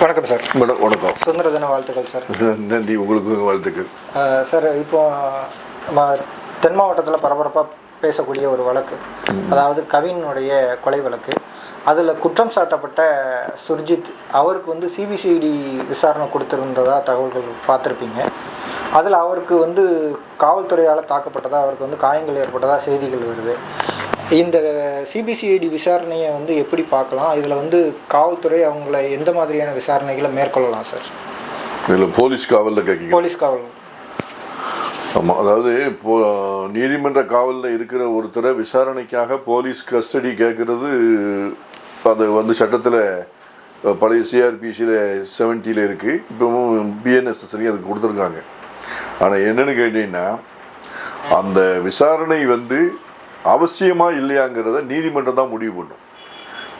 வணக்கம் சார். வணக்கம். சுதந்திர தின வாழ்த்துக்கள் சார். நன்றி. உங்களுக்கு வாழ்த்துக்கள். சார் இப்போ நம்ம தென் மாவட்டத்தில் பரபரப்பாக பேசக்கூடிய ஒரு வழக்கு அதாவது கவினுடைய கொலை வழக்கு. அதில் குற்றம் சாட்டப்பட்ட சுர்ஜித் அவருக்கு வந்து சிபிசிஐடி விசாரணை கொடுத்துருந்ததா தகவல்கள் பார்த்துருப்பீங்க. அதில் அவருக்கு வந்து காவல்துறையால் தாக்கப்பட்டதா அவருக்கு வந்து காயங்கள் ஏற்பட்டதா செய்திகள் வருது. இந்த சிபிசிஐடி விசாரணையை வந்து எப்படி பார்க்கலாம்? இதில் வந்து காவல்துறை அவங்கள எந்த மாதிரியான விசாரணைகளை மேற்கொள்ளலாம் சார் இதில் போலீஸ் காவலில் கேட்குங்க. போலீஸ் காவல். ஆமாம் அதாவது இப்போ நீதிமன்ற காவலில் இருக்கிற ஒருத்தரை விசாரணைக்காக போலீஸ் கஸ்டடி கேட்குறது அது வந்து சட்டத்தில் பழைய சிஆர்பிசியில் செவன்ட்டியில் இருக்குது இப்போவும் பிஎன்எஸ்எஸ்லையும் அதுக்கு கொடுத்துருக்காங்க. ஆனால் என்னன்னு கேட்டீங்கன்னா அந்த விசாரணை வந்து அவசியமா இல்லையாங்கிறத நீதிமன்றம் தான் முடிவு பண்ணும்.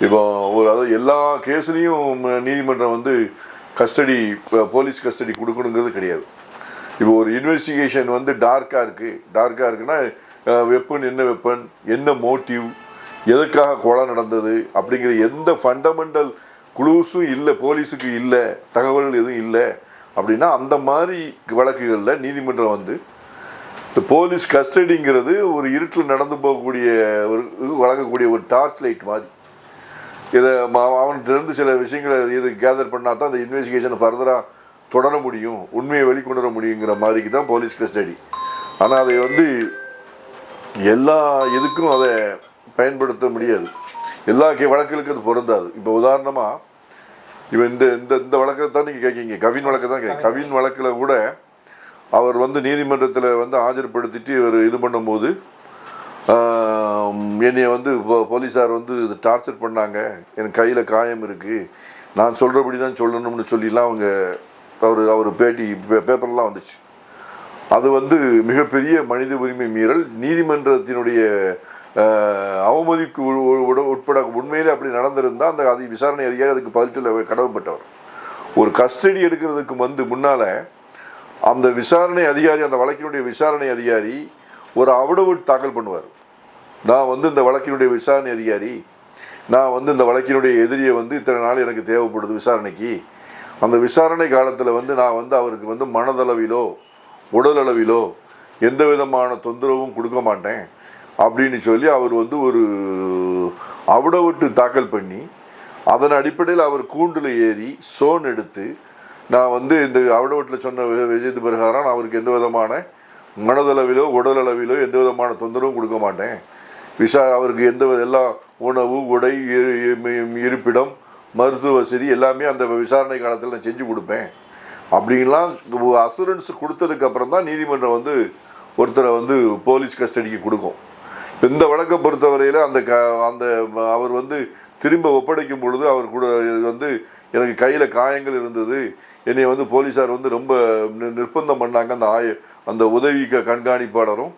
இப்போ ஒரு அதாவது எல்லா கேஸ்லேயும் நீதிமன்றம் வந்து கஸ்டடி போலீஸ் கஸ்டடி கொடுக்கணுங்கிறது கிடையாது. இப்போ ஒரு இன்வெஸ்டிகேஷன் வந்து டார்க்காக இருக்குது டார்க்காக இருக்குன்னா வெப்பன் என்ன வெப்பன் என்ன மோட்டிவ் எதுக்காக கொலை நடந்தது அப்படிங்கிற எந்த ஃபண்டமெண்டல் குளூஸும் இல்லை போலீஸுக்கு இல்லை தகவல்கள் எதுவும் இல்லை அப்படின்னா அந்த மாதிரி வழக்குகளில் நீதிமன்றம் வந்து இந்த போலீஸ் கஸ்டடிங்கிறது ஒரு இருட்டில் நடந்து போகக்கூடிய ஒரு இது வழங்கக்கூடிய ஒரு டார்ச் லைட் மாதிரி. இதை அவன் அவன்கிட்ட சில விஷயங்களை இது கேதர் பண்ணால் தான் அந்த இன்வெஸ்டிகேஷனை ஃபர்தராக தொடர முடியும் உண்மையை வெளிக்கொண்டு வர முடியுங்கிற மாதிரிக்கு தான் போலீஸ் கஸ்டடி ஆனால் அதை வந்து எல்லா இதுக்கும் அதை பயன்படுத்த முடியாது. எல்லா கே வழக்குகளுக்கும் அது பொருந்தாது. இப்போ உதாரணமாக இவன் இந்த இந்த இந்த வழக்கை தான் நீங்கள் கேட்கீங்க கவின் வழக்கை தான் கேட்க கவின் வழக்கில் கூட அவர் வந்து நீதிமன்றத்தில் வந்து ஆஜர்படுத்திட்டு இவர் இது பண்ணும்போது என்னையை வந்து போலீஸார் வந்து இது டார்ச்சர் பண்ணாங்க. என் கையில் காயம் இருக்குது நான் சொல்கிறபடி தான் சொல்லணும்னு சொல்லிலாம் அவங்க அவர் அவர் பேட்டி பேப்பர்லாம் வந்துச்சு. அது வந்து மிகப்பெரிய மனித உரிமை மீறல். நீதிமன்றத்தினுடைய அவமதிக்கு அவமதிப்பு உட்பட உண்மையிலே அப்படி நடந்திருந்தால் அந்த அது விசாரணை அதிகாரி அதுக்கு பதில் சொல்ல கடவுப்பட்டவர் ஒரு கஸ்டடி எடுக்கிறதுக்கு வந்து முன்னால் அந்த விசாரணை அதிகாரி அந்த வழக்கினுடைய விசாரணை அதிகாரி ஒரு அவுடவுட் தாக்கல் பண்ணுவார். நான் வந்து இந்த வழக்கினுடைய விசாரணை அதிகாரி நான் வந்து இந்த வழக்கினுடைய எதிரியை வந்து இத்தனை நாள் எனக்கு தேவைப்படுது விசாரணைக்கு. அந்த விசாரணை காலத்தில் வந்து நான் வந்து அவருக்கு வந்து மனதளவிலோ உடலளவிலோ எந்த விதமான தொந்தரவும் கொடுக்க மாட்டேன் அப்படின்னு சொல்லி அவர் வந்து ஒரு அவிடவிட்டு தாக்கல் பண்ணி அதன் அடிப்படையில் அவர் கூண்டில் ஏறி சோன் எடுத்து நான் வந்து இந்த அவிடவட்டில் சொன்ன விஜயத்து பிரகாரம் நான் அவருக்கு எந்த விதமான மனதளவிலோ உடலளவிலோ எந்த விதமான தொந்தரவும் கொடுக்க மாட்டேன். விஷா அவருக்கு எந்த வித- எல்லா உணவு உடை இரு- இருப்பிடம் மருத்துவ வசதி எல்லாமே அந்த விசாரணை காலத்தில் நான் செஞ்சு கொடுப்பேன். அப்படின்லாம் அசூரன்ஸ் கொடுத்ததுக்கப்புறம் தான் நீதிமன்றம் வந்து ஒருத்தரை வந்து போலீஸ் கஸ்டடிக்கு கொடுக்கும். இந்த வழக்கை பொறுத்தவரையில் அந்த க அந்த அவர் வந்து திரும்ப ஒப்படைக்கும் பொழுது அவர் கூட வந்து எனக்கு கையில் காயங்கள் இருந்தது. என்னை வந்து போலீஸார் வந்து ரொம்ப நி- நிர்பந்தம் பண்ணாங்க. அந்த ஆய அந்த உதவி க- கண்காணிப்பாளரும்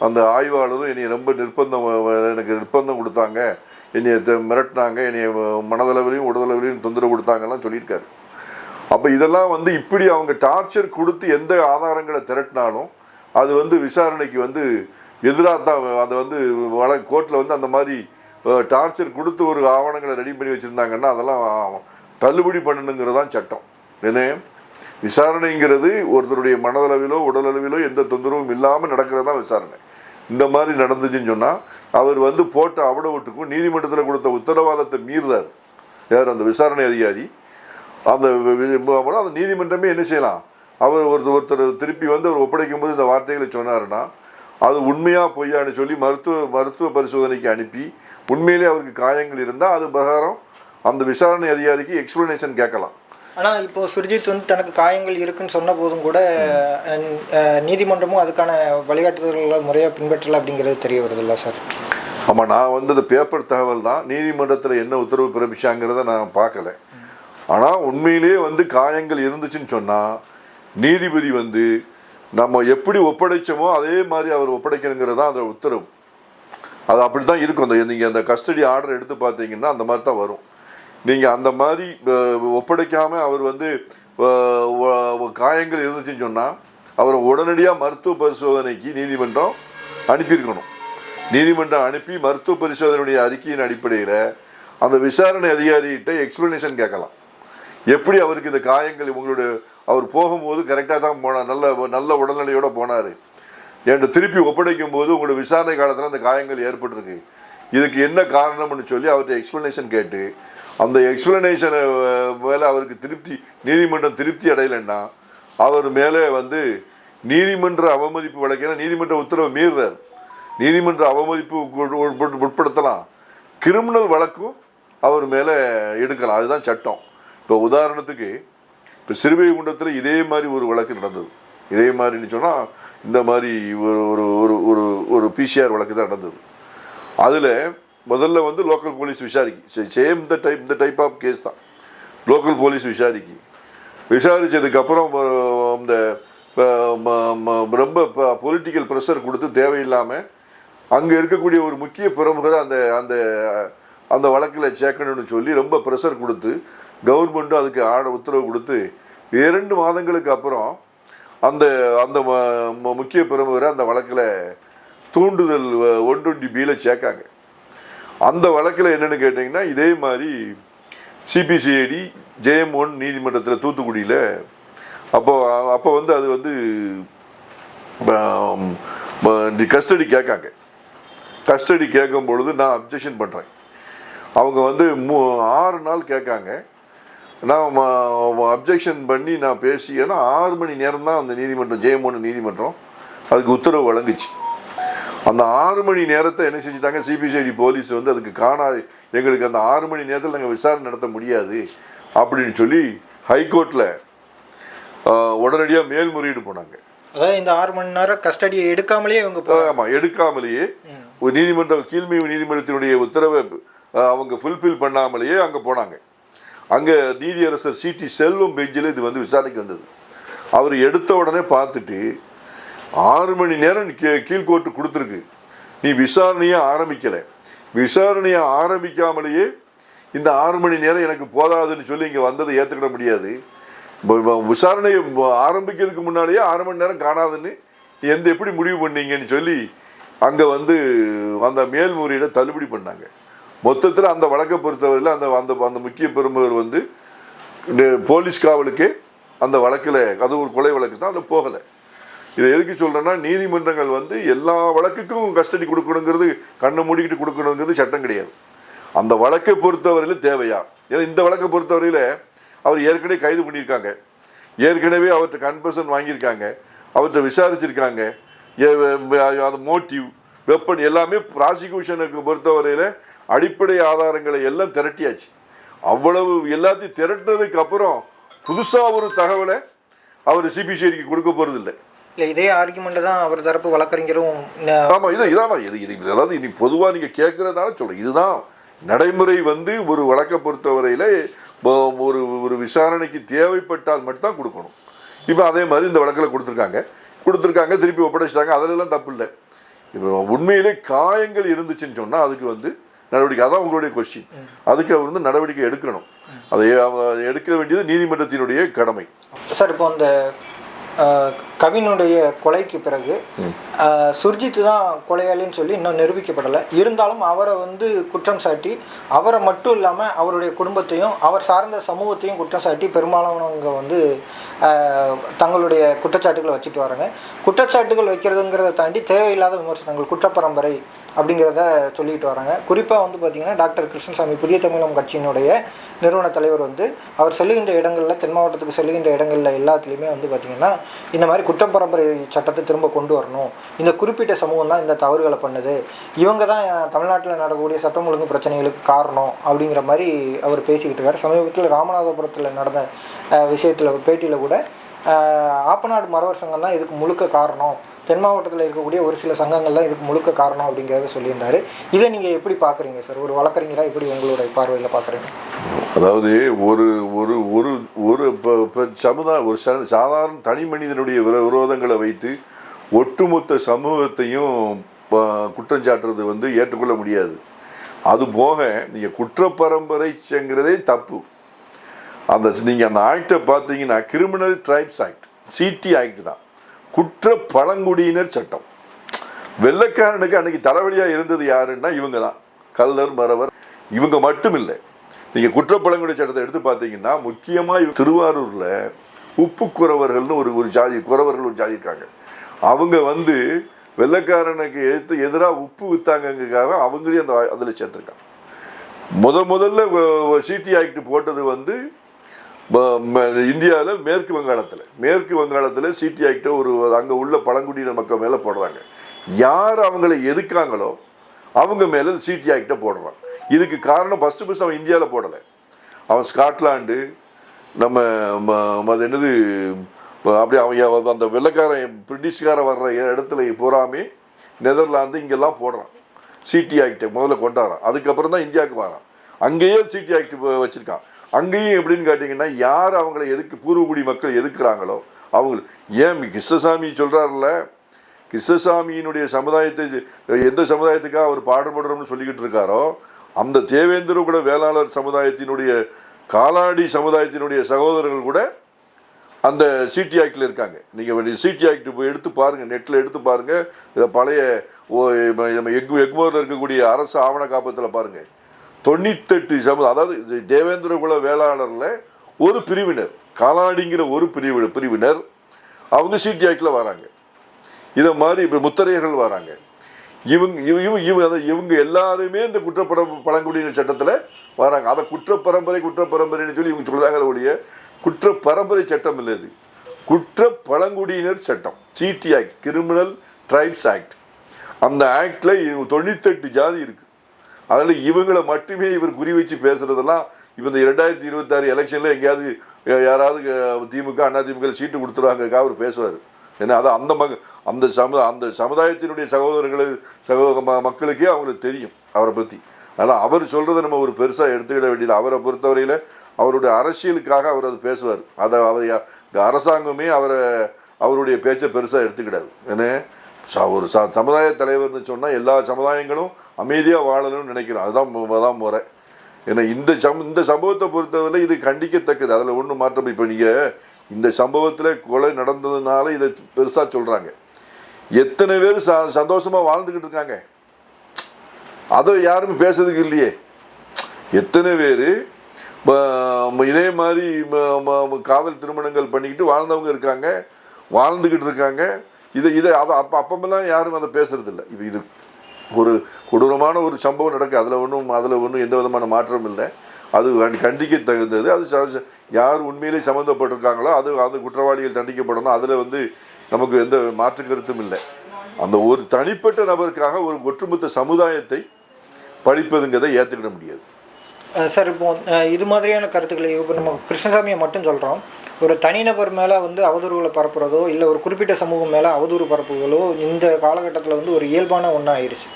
அந்த ஆய்வாளரும் என்னை ரொம்ப நிர்பந்தம் எனக்கு நிர்பந்தம் கொடுத்தாங்க. என்னை த- மிரட்டினாங்க. என்னை மனதளவிலையும் உடலளவிலையும் தொந்தரவு கொடுத்தாங்கலாம் சொல்லியிருக்காரு. அப்போ இதெல்லாம் வந்து இப்படி அவங்க டார்ச்சர் கொடுத்து எந்த ஆதாரங்களை திரட்டினாலும் அது வந்து விசாரணைக்கு வந்து எதிராக தான் அதை வந்து வழ கோர்ட்டில் வந்து அந்த மாதிரி டார்ச்சர் கொடுத்து ஒரு ஆவணங்களை ரெடி பண்ணி வச்சுருந்தாங்கன்னா அதெல்லாம் தள்ளுபடி பண்ணணுங்கிறது தான் சட்டம். என்ன விசாரணைங்கிறது ஒருத்தருடைய மனதளவிலோ உடலளவிலோ எந்த தொந்தரவும் இல்லாமல் நடக்கிறது தான் விசாரணை. இந்த மாதிரி நடந்துச்சுன்னு சொன்னால் அவர் வந்து போட்ட அவடவுட்டுக்கும் நீதிமன்றத்தில் கொடுத்த உத்தரவாதத்தை மீறுறார். யார்? அந்த விசாரணை அதிகாரி. அந்த அந்த நீதிமன்றமே என்ன செய்யலாம்? அவர் ஒருத்தர் ஒருத்தர் திருப்பி வந்து அவர் ஒப்படைக்கும் போது இந்த வார்த்தைகளை சொன்னாருன்னா அது உண்மையா பொய்யான்னு சொல்லி மருத்துவ மருத்துவ பரிசோதனைக்கு அனுப்பி உண்மையிலே அவருக்கு காயங்கள் இருந்தால் அது பிரகாரம் அந்த விசாரணை அதிகாரிக்கு எக்ஸ்பிளனேஷன் கேட்கலாம். ஆனால் இப்போ சுர்ஜித் வந்து தனக்கு காயங்கள் இருக்குன்னு சொன்ன போதும் கூட நீதிமன்றமும் அதுக்கான வழிகாட்டுதல்களை முறையாக பின்பற்றல அப்படிங்கிறது தெரிய வருதுல்ல சார்? ஆமாம் நான் வந்து அந்த பேப்பர் தகவல் தான். நீதிமன்றத்தில் என்ன உத்தரவு பிறப்பிச்சாங்கிறத நான் பார்க்கல. ஆனால் உண்மையிலேயே வந்து காயங்கள் இருந்துச்சுன்னு சொன்னால் நீதிபதி வந்து நம்ம எப்படி ஒப்படைச்சோமோ அதே மாதிரி அவர் ஒப்படைக்கணுங்கிறது தான் அந்த உத்தரவு. அது அப்படி தான் இருக்கும். அந்த நீங்கள் அந்த கஸ்டடி ஆர்டர் எடுத்து பார்த்தீங்கன்னா அந்த மாதிரி தான் வரும். நீங்கள் அந்த மாதிரி ஒப்படைக்காமல் அவர் வந்து காயங்கள் இருந்துச்சுன்னு சொன்னால் அவரை உடனடியாக மருத்துவ பரிசோதனைக்கு நீதிமன்றம் அனுப்பியிருக்கணும். நீதிமன்றம் அனுப்பி மருத்துவ பரிசோதனையுடைய அறிக்கையின் அடிப்படையில் அந்த விசாரணை அதிகாரிகிட்ட எக்ஸ்பிளனேஷன் கேட்கலாம். எப்படி அவருக்கு இந்த காயங்கள் உங்களுடைய அவர் போகும்போது கரெக்டாக தான் போனார். நல்ல நல்ல உடல்நிலையோட போனார். என்கிட்ட திருப்பி ஒப்படைக்கும் போது உங்களோட விசாரணை காலத்தில் அந்த காயங்கள் ஏற்பட்டிருக்கு. இதுக்கு என்ன காரணம்னு சொல்லி அவர்கிட்ட எக்ஸ்ப்ளனேஷன் கேட்டு அந்த எக்ஸ்ப்ளனேஷனை மேலே அவருக்கு திருப்தி நீதிமன்றம் திருப்தி அடையலைன்னா அவர் மேலே வந்து நீதிமன்ற அவமதிப்பு வழக்கினா நீதிமன்ற உத்தரவை மீறுறார். நீதிமன்ற அவமதிப்பு உட்படுத்தலாம். கிரிமினல் வழக்கும் அவர் மேலே எடுக்கலாம். அதுதான் சட்டம். இப்போ உதாரணத்துக்கு இப்போ சிறுவைகுண்டத்தில் இதே மாதிரி ஒரு வழக்கு நடந்தது. இதே மாதிரின்னு சொன்னால் இந்த மாதிரி ஒரு ஒரு ஒரு ஒரு ஒரு பிசிஆர் வழக்கு தான் நடந்தது. அதில் முதல்ல வந்து லோக்கல் போலீஸ் விசாரிக்கு சேம் இந்த டைப் இந்த டைப் ஆஃப் கேஸ் தான். லோக்கல் போலீஸ் விசாரிக்கு. விசாரித்ததுக்கப்புறம் இந்த ரொம்ப பொலிட்டிக்கல் ப்ரெஷர் கொடுத்து தேவையில்லாமல் அங்கே இருக்கக்கூடிய ஒரு முக்கிய பிரமுகரை அந்த அந்த அந்த வழக்கில் சேர்க்கணும்னு சொல்லி ரொம்ப ப்ரெஷர் கொடுத்து கவர்மெண்ட்டும் அதுக்கு ஆட உத்தரவு கொடுத்து இரண்டு மாதங்களுக்கு அப்புறம் அந்த அந்த ம- முக்கிய பிரமுகரை அந்த வழக்கில் தூண்டுதல் ஒன் டுவெண்ட்டி பியில் சேர்க்காங்க. அந்த வழக்கில் என்னென்னு கேட்டிங்கன்னா இதே மாதிரி சிபிசிஐடி ஜேஎம் ஒன் நீதிமன்றத்தில் தூத்துக்குடியில் அப்போ அப்போ வந்து அது வந்து கஸ்டடி கேட்காங்க. கஸ்டடி கேட்கும் பொழுது நான் அப்ஜெக்ஷன் பண்ணுறேன் அவங்க வந்து மூ ஆறு நாள் கேட்காங்க. நான் அப்ஜெக்ஷன் பண்ணி நான் பேசி ஏன்னா ஆறு மணி நேரம் தான் அந்த நீதிமன்றம் ஜெயமோகன் நீதிமன்றம் அதுக்கு உத்தரவு வழங்குச்சு. அந்த ஆறு மணி நேரத்தை என்ன செஞ்சுட்டாங்க? சிபிசிஐடி போலீஸ் வந்து அதுக்கு காணாது எங்களுக்கு அந்த ஆறு மணி நேரத்தில் நாங்கள் விசாரணை நடத்த முடியாது அப்படின்னு சொல்லி ஹைகோர்ட்டில் உடனடியாக மேல்முறையீடு போனாங்க. அதாவது இந்த ஆறு மணி நேரம் கஸ்டடியை எடுக்காமலேயே இவங்க ஆமாம் எடுக்காமலேயே ஒரு நீதிமன்றம் கீழ்மை நீதிமன்றத்தினுடைய உத்தரவை அவங்க ஃபுல்ஃபில் பண்ணாமலேயே அங்கே போனாங்க. அங்கே நீதியரசர் சிடி செல்வம் பெஞ்சில் இது வந்து விசாரணைக்கு வந்தது. அவர் எடுத்த உடனே பார்த்துட்டு ஆறு மணி நேரம் கீ கீழ்கோட்டு கொடுத்துருக்கு. நீ விசாரணையை ஆரம்பிக்கலை. விசாரணையை ஆரம்பிக்காமலேயே இந்த ஆறு மணி நேரம் எனக்கு போதாதுன்னு சொல்லி இங்கே வந்ததை ஏற்றுக்கிட முடியாது. விசாரணையை ஆரம்பிக்கிறதுக்கு முன்னாலேயே ஆறு மணி நேரம் காணாதுன்னு எந்த எப்படி முடிவு பண்ணீங்கன்னு சொல்லி அங்கே வந்து அந்த மேல்முறையீடை தள்ளுபடி பண்ணாங்க. மொத்தத்தில் அந்த வழக்கை பொறுத்தவரையில் அந்த அந்த அந்த முக்கிய பெருமவர் வந்து இந்த போலீஸ் காவலுக்கு அந்த வழக்கில் அது ஒரு கொலை வழக்கு தான் அது போகலை. இதை எதுக்கு சொல்கிறேன்னா நீதிமன்றங்கள் வந்து எல்லா வழக்குக்கும் கஸ்டடி கொடுக்கணுங்கிறது கண்ணை மூடிக்கிட்டு கொடுக்கணுங்கிறது சட்டம் கிடையாது. அந்த வழக்கை பொறுத்தவரையில் தேவையா? ஏன்னா இந்த வழக்கை பொறுத்தவரையில் அவர் ஏற்கனவே கைது பண்ணியிருக்காங்க. ஏற்கனவே அவர்கிட்ட கன்ஃபர்ஷன் வாங்கியிருக்காங்க. அவர்கிட்ட விசாரிச்சிருக்காங்க. ஏ- அது மோட்டிவ் வெப்பன் எல்லாமே ப்ராசிக்யூஷனுக்கு பொறுத்தவரையில் அடிப்படை ஆதாரங்களை எல்லாம் திரட்டியாச்சு. அவ்வளவு எல்லாத்தையும் திரட்டினதுக்கு அப்புறம் புதுசாக ஒரு தகவலை அவர் சிபிசிஐடிக்கு கொடுக்க போகிறதில்லை இல்லை இதே ஆர்குமெண்ட் தான் அவர் தரப்பு வழக்கறிஞரும் ஆமாம் இது இதான் இது இது இது அதாவது இனி பொதுவாக நீங்கள் கேட்குறதுனால சொல்கிறேன் இதுதான் நடைமுறை வந்து ஒரு வழக்கை பொறுத்தவரையில் ஒரு ஒரு விசாரணைக்கு தேவைப்பட்டால் மட்டும்தான் கொடுக்கணும். இப்போ அதே மாதிரி இந்த வழக்கில் கொடுத்துருக்காங்க. கொடுத்துருக்காங்க திருப்பி ஒப்படைச்சிட்டாங்க. அதிலெல்லாம் தப்பு இல்லை இப்போ உண்மையிலே காயங்கள் இருந்துச்சுன்னு சொன்னால் அதுக்கு வந்து நடவடிக்கை அதான் உங்களுடைய கொஸ்டின் அதுக்கு அவர் வந்து நடவடிக்கை எடுக்கணும். அதை எடுக்க வேண்டியது நீதிமன்றத்தினுடைய கடமை. சார் இப்போ அந்த கவினுடைய கொலைக்கு பிறகு சுர்ஜித் தான் கொலையாளின்னு சொல்லி இன்னும் நிரூபிக்கப்படலை. இருந்தாலும் அவரை வந்து குற்றம் சாட்டி அவரை மட்டும் இல்லாமல் அவருடைய குடும்பத்தையும் அவர் சார்ந்த சமூகத்தையும் குற்றம் சாட்டி பெரும்பாலானவங்க வந்து தங்களுடைய குற்றச்சாட்டுகளை வச்சுட்டு வராங்க. குற்றச்சாட்டுகள் வைக்கிறதுங்கிறத தாண்டி தேவையில்லாத விமர்சனங்கள் குற்றப்பரம்பரை அப்படிங்கிறத சொல்லிட்டு வராங்க. குறிப்பாக வந்து பார்த்திங்கன்னா டாக்டர் கிருஷ்ணசாமி புதிய தமிழகம் கட்சியினுடைய நிறுவன தலைவர் வந்து அவர் செல்லுகின்ற இடங்களில் தென் மாவட்டத்துக்கு செல்லுகின்ற இடங்களில் எல்லாத்துலேயுமே வந்து பார்த்திங்கன்னா இந்த மாதிரி குற்றப்பரம்பரை சட்டத்தை திரும்ப கொண்டு வரணும். இந்த குறிப்பிட்ட சமூகம் தான் இந்த தவறுகளை பண்ணுது. இவங்க தான் தமிழ்நாட்டில் நடக்கக்கூடிய சட்டம் ஒழுங்கு பிரச்சனைகளுக்கு காரணம் அப்படிங்கிற மாதிரி அவர் பேசிக்கிட்டு இருக்கார். சமீபத்தில் ராமநாதபுரத்தில் நடந்த விஷயத்தில் பேட்டியில் கூட ஆப்பநாடு மரவர் சங்கம் தான் இதுக்கு முழுக்க காரணம். தென் மாவட்டத்தில் இருக்கக்கூடிய ஒரு சில சங்கங்கள் தான் இதுக்கு முழுக்க காரணம் அப்படிங்கிறத சொல்லியிருந்தார். இதை நீங்கள் எப்படி பார்க்குறீங்க சார்? ஒரு வழக்கறிஞராக எப்படி உங்களுடைய பார்வையில் பார்க்குறீங்க? அதாவது ஒரு ஒரு ஒரு ஒரு இப்போ இப்போ சமுதாய ஒரு ச- சாதாரண தனி மனிதனுடைய விரோதங்களை வைத்து ஒட்டுமொத்த சமூகத்தையும் ப- குற்றம் சாட்டுறது வந்து ஏற்றுக்கொள்ள முடியாது. அது போக நீங்கள் குற்றப்பரம்பரைங்கிறதே தப்பு. அந்த நீங்கள் அந்த ஆக்டை பார்த்தீங்கன்னா criminal tribes act CT act தான். குற்ற பழங்குடியினர் சட்டம். வெள்ளைக்காரனுக்கு அன்னைக்கு தலைவலியாக இருந்தது யாருன்னா இவங்க தான் கல்லர் மறவர் இவங்க மட்டும் இல்லை நீங்கள் குற்ற பழங்குடி சட்டத்தை எடுத்து பார்த்தீங்கன்னா முக்கியமாக திருவாரூரில் உப்பு குறவர்கள்னு ஒரு ஒரு ஜாதி குறவர்கள் ஒரு ஜாதி இருக்காங்க. அவங்க வந்து வெள்ளைக்காரனுக்கு எதிர்த்து எதிராக உப்பு வித்தாங்கங்கிறதுக்காக அவங்களையும் அந்த அதில் சேர்த்துருக்காங்க. முத முதல்ல சிடி ஆக்ட் போட்டது வந்து இந்தியாவில் மேற்கு வங்காளத்தில் மேற்கு வங்காளத்தில் சிடிஐக்கிட்ட ஒரு அங்கே உள்ள பழங்குடியின மக்கள் மேலே போடுறாங்க. யார் அவங்களை எதுக்காங்களோ அவங்க மேலே சிடிஐக்கிட்ட போடுறான். இதுக்கு காரணம் ஃபஸ்ட்டு ஃபஸ்ட் அவன் இந்தியாவில் போடலை. அவன் ஸ்காட்லாண்டு நம்ம ம- அது என்னது அப்படி அவன் அந்த வெள்ளைக்காரன் பிரிட்டிஷ்காரன் வர்ற இடத்துல பூராமே நெதர்லாந்து இங்கெல்லாம் போடுறான். சிடி ஆக்டை முதல்ல கொண்டாடுறான். அதுக்கப்புறம் தான் இந்தியாவுக்கு வரான். அங்கேயே சிடி ஆக்ட் வச்சுருக்கான். அங்கேயும் எப்படின்னு கேட்டிங்கன்னா யார் அவங்கள எதுக்கு பூர்வகுடி மக்கள் எதுக்குறாங்களோ அவங்க ஏன் கிருஷ்ணசாமி சொல்கிறாருல்ல கிருஷ்ணசாமியினுடைய சமுதாயத்தை எந்த சமுதாயத்துக்காக அவர் பாடுபடுறோம்னு சொல்லிக்கிட்டு இருக்காரோ அந்த தேவேந்திர கூட வேளாளர் சமுதாயத்தினுடைய காலாடி சமுதாயத்தினுடைய சகோதரர்கள் கூட அந்த சிடி ஆக்டில் இருக்காங்க. நீங்கள் சிடி ஆக்ட் போய் எடுத்து பாருங்கள் நெட்டில் எடுத்து பாருங்கள் பழைய ஓ நம்ம எக் எக்மோரில் இருக்கக்கூடிய அரசு ஆவண காப்பத்தில் பாருங்கள் தொண்ணூத்தெட்டு சம அதாவது தேவேந்திரகுல தேவேந்திர குல வேளாளரில் ஒரு பிரிவினர் காலாடிங்கிற ஒரு பிரிவு பிரிவினர் அவங்க சிடிஐக்கில் வராங்க. இதை மாதிரி இப்போ முத்தரையர்கள் வராங்க. இவங்க இவங்க இவங்க அதை இவங்க எல்லாருமே இந்த குற்றப்பட பழங்குடியினர் சட்டத்தில் வராங்க. அதை குற்ற பரம்பரை குற்ற பரம்பரைன்னு சொல்லி இவங்க சொல்லுறாங்க ஒழிய குற்ற பரம்பரை சட்டம் இல்லை இது. குற்ற பழங்குடியினர் சட்டம் CT act criminal tribes act அந்த ஆக்டில் தொண்ணூத்தெட்டு ஜாதி இருக்குது அதில் இவங்களை மட்டுமே இவர் குறி வச்சு பேசுகிறதெல்லாம் இப்போ இந்த ரெண்டாயிரத்தி இருபத்தாறு எலெக்ஷனில் எங்கேயாவது யாராவது திமுக அண்ணா திமுக சீட்டு கொடுத்துருவாங்கக்கா அவர் பேசுவார். ஏன்னா அது அந்த மக அந்த சமு அந்த சமுதாயத்தினுடைய சகோதரர்கள் சகோதர ம- மக்களுக்கே அவங்களுக்கு தெரியும் அவரை பற்றி அதனால் அவர் சொல்கிறத நம்ம ஒரு பெருசாக எடுத்துக்கிட வேண்டியது. அவரை பொறுத்தவரையில் அவருடைய அரசியலுக்காக அவர் அது பேசுவார். அதை அவர் இந்த அரசாங்கமே அவரை அவருடைய பேச்சை பெருசாக எடுத்துக்கிடாது. ஏன்னா ச- ஒரு ச சமுதாய தலைவர்னு சொன்னால் எல்லா சமுதாயங்களும் அமைதியாக வாழணும்னு நினைக்கிறோம். அதுதான் அதான் முறை. ஏன்னா இந்த சம் இந்த சம்பவத்தை பொறுத்தவரை இது கண்டிக்கத்தக்கது. அதில் ஒன்றும் மாற்றம் இப்போ நீங்கள் இந்த சம்பவத்தில் கொலை நடந்ததுனால இதை பெருசாக சொல்கிறாங்க எத்தனை பேர் ச சந்தோஷமாக வாழ்ந்துக்கிட்டு இருக்காங்க? அதை யாரும் பேசுறதுக்கு இல்லையே. எத்தனை பேர் இதே மாதிரி ம- ம- காதல் திருமணங்கள் பண்ணிக்கிட்டு வாழ்ந்தவங்க இருக்காங்க. வாழ்ந்துக்கிட்டு இருக்காங்க. இதை இதை அதை அப்போ அப்பமெல்லாம் யாரும் அதை பேசுறதில்ல. இப்போ இது ஒரு கொடூரமான ஒரு சம்பவம் நடக்கு. அதில் ஒன்றும் அதில் ஒன்றும் எந்த விதமான மாற்றமும் இல்லை. அது கண்டிக்க தகுந்தது. அது ச- யார் உண்மையிலே சம்மந்தப்பட்டிருக்காங்களோ அது அந்த குற்றவாளிகள் தண்டிக்கப்படணும். அதில் வந்து நமக்கு எந்த மாற்று கருத்தும் இல்லை. அந்த ஒரு தனிப்பட்ட நபருக்காக ஒரு ஒட்டுமொத்த சமுதாயத்தை பழிப்பதுங்கிறதை ஏற்றுக்கிட முடியாது. சார் இப்போ இது மாதிரியான கருத்துக்களை இப்போ நம்ம கிருஷ்ணசாமியை மட்டும் சொல்கிறோம் ஒரு தனிநபர் மேலே வந்து அவதூறுகளை பரப்புறதோ இல்லை ஒரு குறிப்பிட்ட சமூகம் மேலே அவதூறு பரப்புகளோ இந்த காலகட்டத்தில் வந்து ஒரு இயல்பான ஒன்றா ஆயிடுச்சு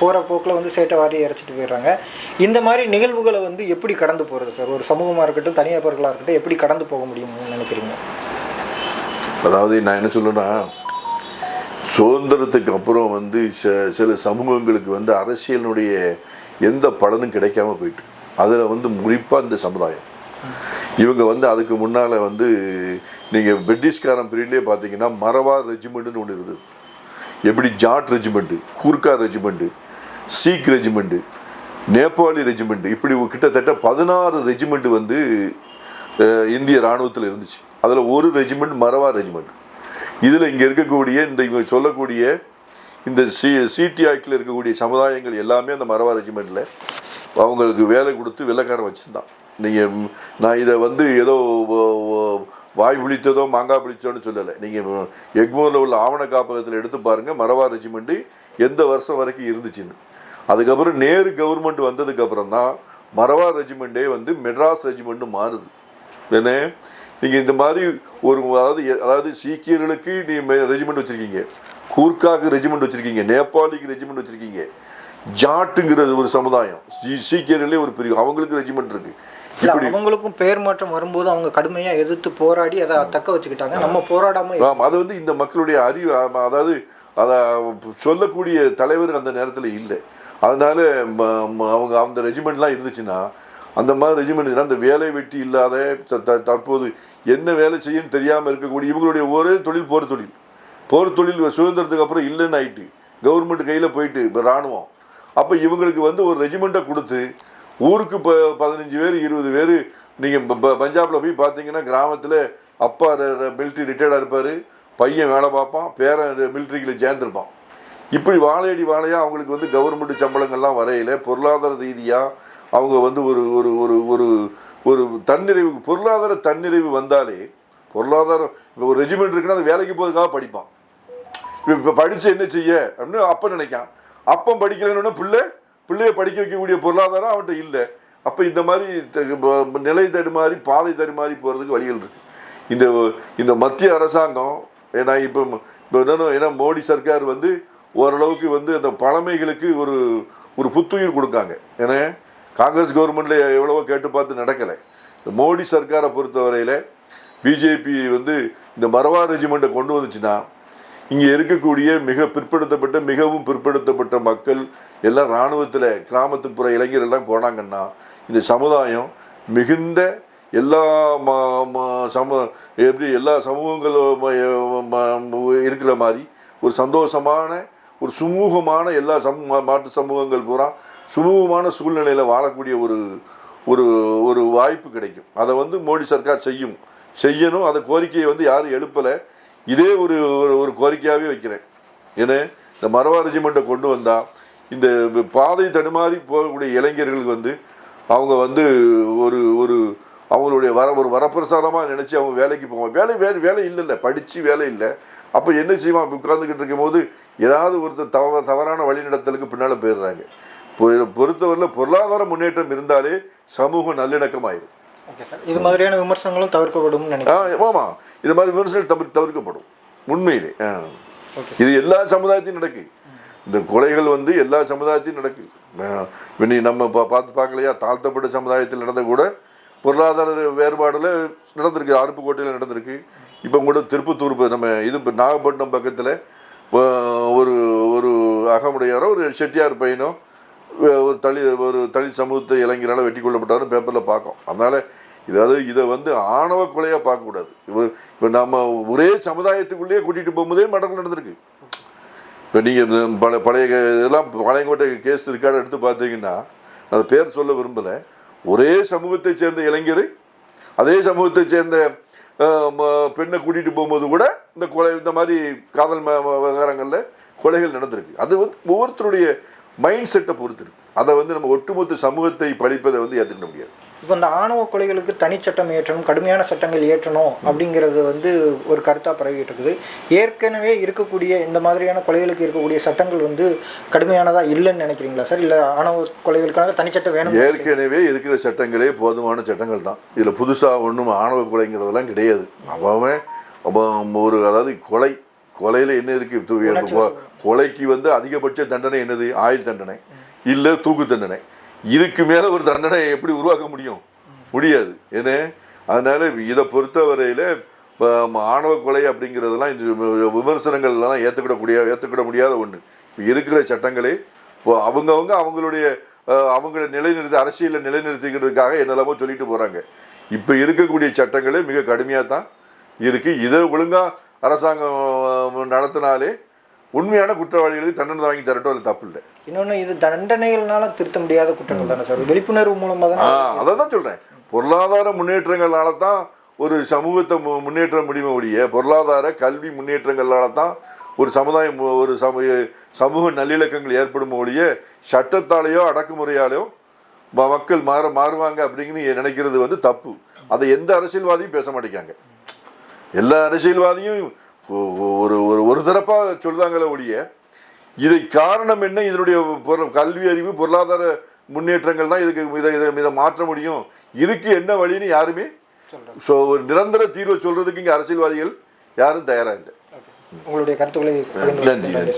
போகிற போக்கில் வந்து சேட்டை வாரி இறைச்சிட்டு போயிடுறாங்க. இந்த மாதிரி நிகழ்வுகளை வந்து எப்படி கடந்து போகிறது சார்? ஒரு சமூகமாக இருக்கட்டும் தனிநபர்களாக இருக்கட்டும் எப்படி கடந்து போக முடியும்னு நினைக்கிறீங்க? அதாவது நான் என்ன சொல்லுன்னா சுதந்திரத்துக்கு அப்புறம் வந்து ச- சில சமூகங்களுக்கு வந்து அரசியலினுடைய எந்த பலனும் கிடைக்காம போயிட்டு அதில் வந்து குறிப்பாக இந்த சமுதாயம். இவங்க வந்து அதுக்கு முன்னால் வந்து நீங்கள் பிரிட்டிஷ்காரன் பீரியட்லேயே பார்த்தீங்கன்னா மரவா ரெஜிமெண்ட்டுன்னு ஒன்று இருந்தது. எப்படி Jat regiment Gurkha regiment Sikh regiment Nepali regiment இப்படி கிட்டத்தட்ட பதினாறு ரெஜிமெண்ட் வந்து இந்திய இராணுவத்தில் இருந்துச்சு. அதில் ஒரு ரெஜிமெண்ட் மரவா ரெஜிமெண்ட். இதில் இங்கே இருக்கக்கூடிய இந்த இவங்க சொல்லக்கூடிய இந்த சி சிடி ஆக்டில் இருக்கக்கூடிய சமுதாயங்கள் எல்லாமே அந்த மரவா ரெஜிமெண்ட்டில் அவங்களுக்கு வேலை கொடுத்து வெள்ளைக்காரன் வச்சுருந்தான். நீங்கள் நான் இதை வந்து ஏதோ வாய் பிடித்ததோ மாங்காய் பிடிச்சோன்னு சொல்லலை. நீங்கள் எக்மோரில் உள்ள ஆவண காப்பகத்தில் எடுத்து பாருங்கள் மரவா ரெஜிமெண்ட்டு எந்த வருஷம் வரைக்கும் இருந்துச்சுன்னு. அதுக்கப்புறம் நேரு கவர்மெண்ட் வந்ததுக்கப்புறம் தான் மரவா ரெஜிமெண்ட்டே வந்து மெட்ராஸ் ரெஜிமெண்ட்டு மாறுது. என்ன நீங்கள் இந்த மாதிரி ஒரு அதாவது அதாவது சீக்கியர்களுக்கு நீ ரெஜிமெண்ட் வச்சுருக்கீங்க. கூர்க்காக்கு ரெஜிமெண்ட் வச்சுருக்கீங்க. நேபாளிக்கு ரெஜிமெண்ட் வச்சுருக்கீங்க. ஜாட்டுங்கிறது ஒரு சமுதாயம். சீக்கியர்களே ஒரு பிரிவு. அவங்களுக்கு ரெஜிமெண்ட் இருக்கு. இப்படி அவங்களுக்கும் பெயர் மாற்றம் வரும்போது அவங்க கடுமையாக எதிர்த்து போராடி அதை தக்க வச்சுக்கிட்டாங்க. நம்ம போராடாமல் ஆம், அது வந்து இந்த மக்களுடைய அறிவு அதாவது அதை சொல்லக்கூடிய தலைவர் அந்த நேரத்தில் இல்லை. அதனால அவங்க அந்த ரெஜிமெண்ட்லாம் இருந்துச்சுன்னா அந்த மாதிரி ரெஜிமெண்ட் அந்த வேலை வெட்டி இல்லாத தற்போது என்ன வேலை செய்யணும்னு தெரியாமல் இருக்கக்கூடிய இவங்களுடைய ஒரே தொழில் போர் தொழில். போர் தொழில் சுதந்திரத்துக்கு அப்புறம் இல்லைன்னு ஆயிட்டு கவர்மெண்ட் கையில் போயிட்டு இப்போ இராணுவம் அப்போ இவங்களுக்கு வந்து ஒரு ரெஜிமெண்ட்டை கொடுத்து ஊருக்கு இப்போ பதினஞ்சு பேர் இருபது பேர் நீங்கள் பஞ்சாபில் போய் பார்த்தீங்கன்னா கிராமத்தில் அப்பா மிலிட்ரி ரிட்டையர்டாக இருப்பார் பையன் வேலை பார்ப்பான் பேரன் மிலிட்ரிக்கில் சேர்ந்துருப்பான். இப்படி வாழையடி வாழையாக அவங்களுக்கு வந்து கவர்மெண்ட் சம்பளங்கள்லாம் வரையில பொருளாதார ரீதியாக அவங்க வந்து ஒரு ஒரு ஒரு ஒரு ஒரு தன்னிறைவு பொருளாதார தன்னிறைவு வந்தாலே பொருளாதாரம் இப்போ ஒரு ரெஜிமெண்ட் இருக்குன்னா அது வேலைக்கு போகிறதுக்காக படிப்பான். இப்போ படித்து என்ன செய்ய? அப்படின்னு அப்போ நினைக்கான். அப்பம் படிக்கலன்னு பிள்ளை பிள்ளைய படிக்க வைக்கக்கூடிய பொருளாதாரம் அவன்கிட்ட இல்லை. அப்போ இந்த மாதிரி நிலை தடுமாறி பாதை தடுமாறி போகிறதுக்கு வழிகள் இருக்கு. இந்த இந்த மத்திய அரசாங்கம் ஏன்னா இப்போ இப்போ என்னென்ன ஏன்னா மோடி சர்க்கார் வந்து ஓரளவுக்கு வந்து அந்த பழமைகளுக்கு ஒரு ஒரு புத்துயிர் கொடுக்காங்க. ஏன்னா காங்கிரஸ் கவர்மெண்ட்டில் எவ்வளவோ கேட்டு பார்த்து நடக்கலை. இந்த மோடி சர்க்காரை பொறுத்தவரையில் பிஜேபி வந்து இந்த மரவா ரெஜிமெண்ட்டை கொண்டு வந்துச்சுன்னா இங்கே இருக்கக்கூடிய மிக பிற்படுத்தப்பட்ட மிகவும் பிற்படுத்தப்பட்ட மக்கள் எல்லாம் இராணுவத்தில் கிராமத்துப்புற இளைஞர் எல்லாம் போனாங்கன்னா இந்த சமுதாயம் மிகுந்த எல்லா சம எப்படி எல்லா சமூகங்களும் இருக்கிற மாதிரி ஒரு சந்தோஷமான ஒரு சுமூகமான எல்லா சமூக மாற்று சமூகங்கள் பூரா சுமூகமான சூழ்நிலையில் வாழக்கூடிய ஒரு ஒரு ஒரு வாய்ப்பு கிடைக்கும். அதை வந்து மோடி சர்க்கார் செய்யும் செய்யணும். அந்த கோரிக்கையை வந்து யாரும் எழுப்பலை. இதே ஒரு ஒரு- ஒரு கோரிக்கையாகவே வைக்கிறேன். ஏன்னா இந்த மரவா ரெஜிமெண்ட்டை கொண்டு வந்தால் இந்த பாதை தடுமாறி போகக்கூடிய இளைஞர்களுக்கு வந்து அவங்க வந்து ஒரு ஒரு அவங்களுடைய வர ஒரு வரப்பிரசாதமாக நினச்சி அவங்க வேலைக்கு போவாங்க. வேலை வேலை வேலை இல்லைல்ல படித்து வேலை இல்லை. அப்போ என்ன செய்வான் உட்காந்துக்கிட்டு இருக்கும்போது ஏதாவது ஒருத்தர் தவ தவறான வழிநடத்தலுக்கு பின்னால் போயிடுறாங்க. பொறுத்தவரையில் பொருளாதார முன்னேற்றம் இருந்தாலே சமூகம் நல்லிணக்கமாயிரும். Okay sir. இது மாதிரியான விமர்சனங்களும் தவிர்க்கப்படும் நினைக்கிறேன். ஆமாம். இது மாதிரி விமர்சனம் தவிர தவிர்க்கப்படும். உண்மையிலே. இது எல்லா சமுதாயத்தையும் நடக்கு. இந்த கொலைகள் வந்து எல்லா சமுதாயத்தையும் நடக்கு. நீ நம்ம பா பார்த்து பார்க்கலையா? தாழ்த்தப்பட்ட சமுதாயத்தில் நடந்த கூட பொருளாதார வேறுபாடில் நடந்திருக்கு. அருப்புக்கோட்டையில் நடந்திருக்கு. இப்போ கூட திருப்பத்தூர் நம்ம இது இப்ப நாகப்பட்டினம் பக்கத்தில் ஒரு ஒரு அகமுடையாரோ ஒரு செட்டியார் பையனோ ஒரு தளி ஒரு தலித் சமூகத்தை இளைஞரால் வெட்டி கொல்லப்பட்டாருன்னு பேப்பரில் பார்க்கோம் அதனால் இதாவது இதை வந்து ஆணவ கொலையாக பார்க்கக்கூடாது. இப்போ இப்போ நம்ம ஒரே சமுதாயத்துக்குள்ளேயே கூட்டிகிட்டு போகும்போதே மடங்கள் நடந்திருக்கு. இப்போ நீங்கள் பல பழைய இதெல்லாம் பழையங்கோட்டை கேஸ் இருக்கான்னு எடுத்து பார்த்தீங்கன்னா அது பேர் சொல்ல விரும்பலை. ஒரே சமூகத்தை சேர்ந்த இளைஞர் அதே சமூகத்தை சேர்ந்த ம- பெண்ணை கூட்டிகிட்டு போகும்போது கூட இந்த கொலை இந்த மாதிரி காதல் விவகாரங்களில் கொலைகள் நடந்திருக்கு. அது வந்து ஒவ்வொருத்தருடைய மைண்ட் செட்டை பொறுத்து இருக்கு. அதை வந்து நம்ம ஒட்டுமொத்த சமூகத்தை பழிப்பதை வந்து ஏற்றுக்க முடியாது. இப்போ இந்த ஆணவ கொலைகளுக்கு தனிச்சட்டம் இயற்றணும் கடுமையான சட்டங்கள் இயற்றணும் அப்படிங்கிறது வந்து ஒரு கருத்தாக பரவிட்டு இருக்குது ஏற்கனவே இருக்கக்கூடிய இந்த மாதிரியான கொலைகளுக்கு இருக்கக்கூடிய சட்டங்கள் வந்து கடுமையானதாக இல்லைன்னு நினைக்கிறீங்களா சார்? இல்லை ஆணவ கொலைகளுக்காக தனிச்சட்டம் வேணும் ஏற்கனவே இருக்கிற சட்டங்களே போதுமான சட்டங்கள் தான். இதில் புதுசாக ஒன்றும் ஆணவ கொலைங்கிறதெல்லாம் கிடையாது. அவன் ஒரு அதாவது கொலை கொலையில் என்ன இருக்குது கொலைக்கு வந்து அதிகபட்ச தண்டனை என்னது? ஆயுள் தண்டனை. இல்லை தூக்கு தண்டனை. இதுக்கு மேலே ஒரு தண்டனை எப்படி உருவாக்க முடியும்? முடியாது. ஏன்னா அதனால இதை பொறுத்தவரையில் ஆணவ கொலை அப்படிங்கிறதெல்லாம் இந்த விமர்சனங்கள்லாம் ஏற்றுக்கிடக்கூடிய ஏற்றுக்கிட முடியாத ஒன்று இருக்கிற சட்டங்களே இப்போ அவங்கவுங்க அவங்களுடைய அஹ், அவங்கள நிலைநிறுத்தி அரசியலை நிலைநிறுத்திக்கிறதுக்காக என்னெல்லாமோ சொல்லிட்டு போகிறாங்க இப்போ இருக்கக்கூடிய சட்டங்களே மிக கடுமையாக தான் இருக்குது இதை ஒழுங்காக அரசாங்கம் நடத்தினாலே உண்மையான குற்றவாளிகளுக்கு தண்டனை வாங்கி தரட்டும் அது தப்பு இல்லை? இன்னொன்று இது தண்டனைகள்னால திருத்த முடியாத குற்றங்கள் தானே சார்? விழிப்புணர்வு மூலமாக தான்? அதை தான் சொல்கிறேன் பொருளாதார முன்னேற்றங்களால தான் ஒரு சமூகத்தை முன்னேற்ற முடியுமே ஒழிய பொருளாதார கல்வி முன்னேற்றங்களால தான் ஒரு சமுதாயம் ஒரு சமூக சமூக நல்லிணக்கங்கள் ஏற்படும் ஒழிய சட்டத்தாலேயோ அடக்குமுறையாலேயோ மக்கள் மாற மாறுவாங்க அப்படிங்கிறது நினைக்கிறது வந்து தப்பு. அதை எந்த அரசியல்வாதியும் பேச மாட்டேங்காங்க எல்லா அரசியல்வாதியும் ஒரு ஒரு ஒரு தரப்பாக சொல்லுதாங்களே ஒழிய இதை காரணம் என்ன? இதனுடைய பொரு- கல்வி அறிவு பொருளாதார முன்னேற்றங்கள் தான் இதுக்கு இதை இதை இதை மாற்ற முடியும். இதுக்கு என்ன வழின்னு யாருமே ஸோ ஒரு நிரந்தர தீர்வை சொல்றதுக்கு இங்கே அரசியல்வாதிகள் யாரும் தயாராக இல்லை. உங்களுடைய கருத்துக்களை நன்றி, நன்றி.